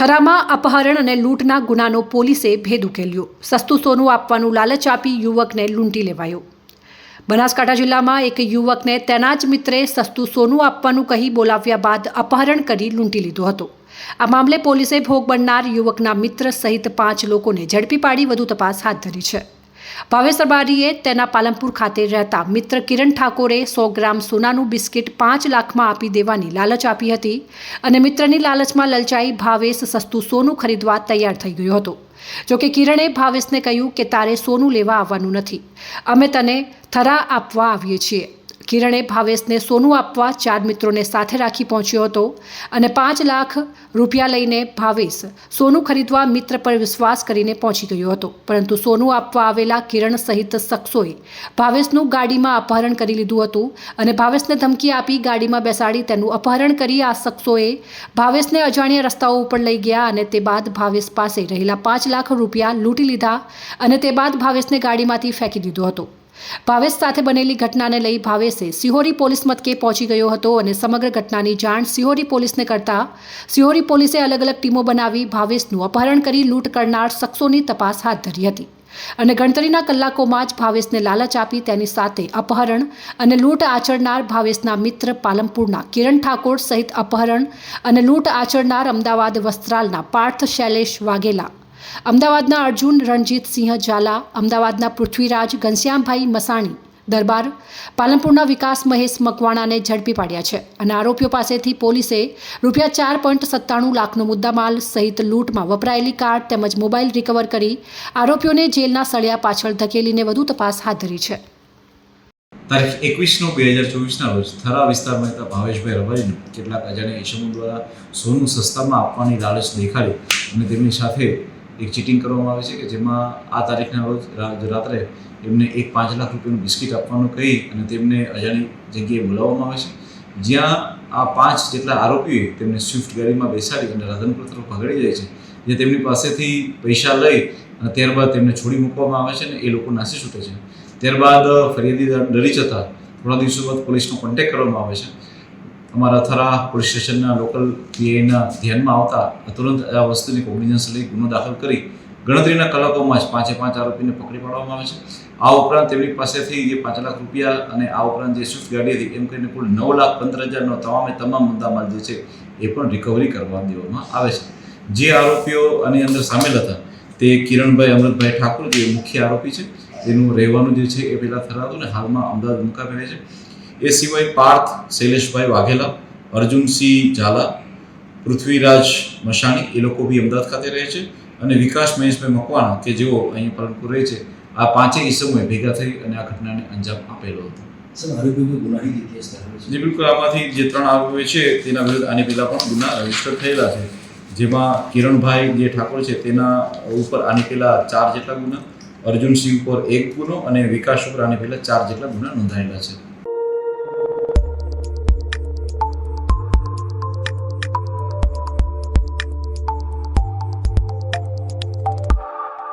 થરામાં અપહરણ અને લૂંટના ગુનાનો પોલીસે ભેદ ઉકેલ્યો. સસ્તું સોનું આપવાનું લાલચ આપી યુવકને લૂંટી લેવાયો. બનાસકાંઠા જિલ્લામાં એક યુવકને તેના જ મિત્રે સસ્તું સોનું આપવાનું કહી બોલાવ્યા બાદ અપહરણ કરી લૂંટી લીધો હતો. આ મામલે પોલીસે ભોગ બનનાર યુવકના મિત્ર સહિત પાંચ લોકોને ઝડપી પાડી વધુ તપાસ હાથ ધરી છે. ભાવેશ રબારીએ તેના પાલનપુર ખાતે રહેતા મિત્ર કિરણ ઠાકોરે સો ગ્રામ સોનાનું બિસ્કિટ પાંચ લાખમાં આપી દેવાની લાલચ આપી હતી અને મિત્રની લાલચમાં લલચાઈ ભાવેશ સસ્તું સોનું ખરીદવા તૈયાર થઈ ગયો હતો. જોકે કિરણે ભાવેશને કહ્યું કે તારે સોનું લેવા આવવાનું નથી. અમે તને થરા આપવા આવીએ છીએ. કિરણે ભાવેશને સોનું આપવા ચાર મિત્રોને સાથે રાખી પહોંચ્યો હતો અને પાંચ લાખ રૂપિયા લઈને ભાવેશ સોનું ખરીદવા મિત્ર પર વિશ્વાસ કરીને પહોંચી ગયો હતો. પરંતુ સોનું આપવા આવેલા કિરણ સહિત શખ્સોએ ભાવેશનું ગાડીમાં અપહરણ કરી લીધું હતું અને ભાવેશને ધમકી આપી ગાડીમાં બેસાડી તેનું અપહરણ કરી આ શખ્સોએ ભાવેશને અજાણ્યા રસ્તાઓ ઉપર લઈ ગયા અને તે બાદ ભાવેશ પાસે રહેલા પાંચ લાખ રૂપિયા લૂંટી લીધા અને તે બાદ ભાવેશને ગાડીમાંથી ફેંકી દીધો હતો. ભાવેશ સાથે બનેલી ઘટનાને લઈ ભાવેશે સિહોરી પોલીસ મથકે પહોંચી ગયો હતો અને સમગ્ર ઘટનાની જાણ સિહોરી પોલીસને કરતા સિહોરી પોલીસે અલગ અલગ ટીમો બનાવી ભાવેશનું અપહરણ કરી લૂંટ કરનાર શખ્સોની તપાસ હાથ ધરી હતી. અને ગણતરીના કલાકોમાં જ ભાવેશને લાલચ આપી તેની સાથે અપહરણ અને લૂંટ આચરનાર ભાવેશના મિત્ર પાલમપુરના કિરણ ઠાકોર સહિત અપહરણ અને લૂંટ આચરનાર અમદાવાદ વસ્ત્રાલના પાર્થ શૈલેષ વાઘેલા અમદાવાદના અર્જુન રણજીતસિંહ ઝાલા, અમદાવાદના પૃથ્વીરાજ ઘનશ્યામભાઈ મસાણી દરબાર, પાલનપુરના વિકાસ મહેશ મકવાણાને ઝડપી પાડ્યા છે અને આરોપીઓ પાસેથી પોલીસે રૂપિયા ચાર પોઈન્ટ સત્તાણું લાખનો મુદ્દામાલ સહિત લૂંટમાં વપરાયેલી કાર તેમજ મોબાઈલ રિકવર કરી આરોપીઓને જેલના સળિયા પાછળ ધકેલીને વધુ તપાસ હાથ ધરી છે. તારીખ એકવીસ નવ બે હજાર ચોવીસના રોજ થરા વિસ્તારમાં રહેતા ભાવેશભાઈ રબારીને કેટલાક અજાણ્યા ઈસમો દ્વારા સોનું સસ્તામાં આપવાની લાલચ દેખાડી અને તેમની સાથે એક ચીટિંગ કરવામાં આવે છે કે જેમાં આ તારીખના રોજ રાત્રે એમને એક પાંચ લાખ રૂપિયાનું બિસ્કિટ આપવાનું કહી અને તેમને અજાણી જગ્યાએ બોલાવવામાં આવે છે. જ્યાં આ પાંચ જેટલા આરોપીઓ તેમને સ્વિફ્ટ ગાડીમાં બેસાડી અને રાધનપુર તરફ ભગાડી જાય છે જે તેમની પાસેથી પૈસા લઈ અને ત્યારબાદ તેમને છોડી મૂકવામાં આવે છે અને એ લોકો નાસી છૂટે છે. ત્યારબાદ ફરિયાદી ડરી જતા થોડા દિવસો બાદ પોલીસનો કોન્ટેક્ટ કરવામાં આવે છે. અમારા થરા પોલીસ સ્ટેશનના લોકલ પીઆઈના ધ્યાનમાં આવતા તુરંત આ વસ્તુની કોમ્બિનેશન લઈ ગુનો દાખલ કરી ગણતરીના કલાકોમાં જ પાંચે પાંચ આરોપીને પકડી પાડવામાં આવે છે. આ ઉપરાંત તેમની પાસેથી જે પાંચ લાખ રૂપિયા અને આ ઉપરાંત જે સ્વિફ્ટ ગાડી હતી એમ કરીને કુલ નવ લાખ પંદર હજારનો તમામે તમામ મુદ્દામાલ જે છે એ પણ રિકવરી કરવા દેવામાં આવે છે. જે આરોપીઓ આની અંદર સામેલ હતા તે કિરણભાઈ અમૃતભાઈ ઠાકોર જે મુખ્ય આરોપી છે તેનું રહેવાનું જે છે એ પહેલાં થરાતું ને હાલમાં અમદાવાદ રહે છે. એ સિવાય પાર્થ શૈલેષભાઈ વાઘેલા અર્જુનસિંહ ઝાલા પૃથ્વીરાજ મશાણી એ લોકો બી અમદાવાદ ખાતે રહે છે. અને વિકાસ મહેશભાઈ મકવાણા કે જેઓ અહીંયા પાલનપુર રહે છે આ પાંચેય ઈસમોએ ભેગા થઈ અને આ ઘટનાને અંજામ આપેલો હતો. જે બિલકુલ. આમાંથી જે ત્રણ આરોપીઓ છે તેના વિરુદ્ધ આની પહેલાં પણ ગુના રજિસ્ટર થયેલા છે. જેમાં કિરણભાઈ જે ઠાકોર છે તેના ઉપર આની પહેલાં ચાર જેટલા ગુના અર્જુનસિંહ ઉપર એક ગુનો અને વિકાસ ઉપર આની પહેલાં ચાર જેટલા ગુના નોંધાયેલા છે.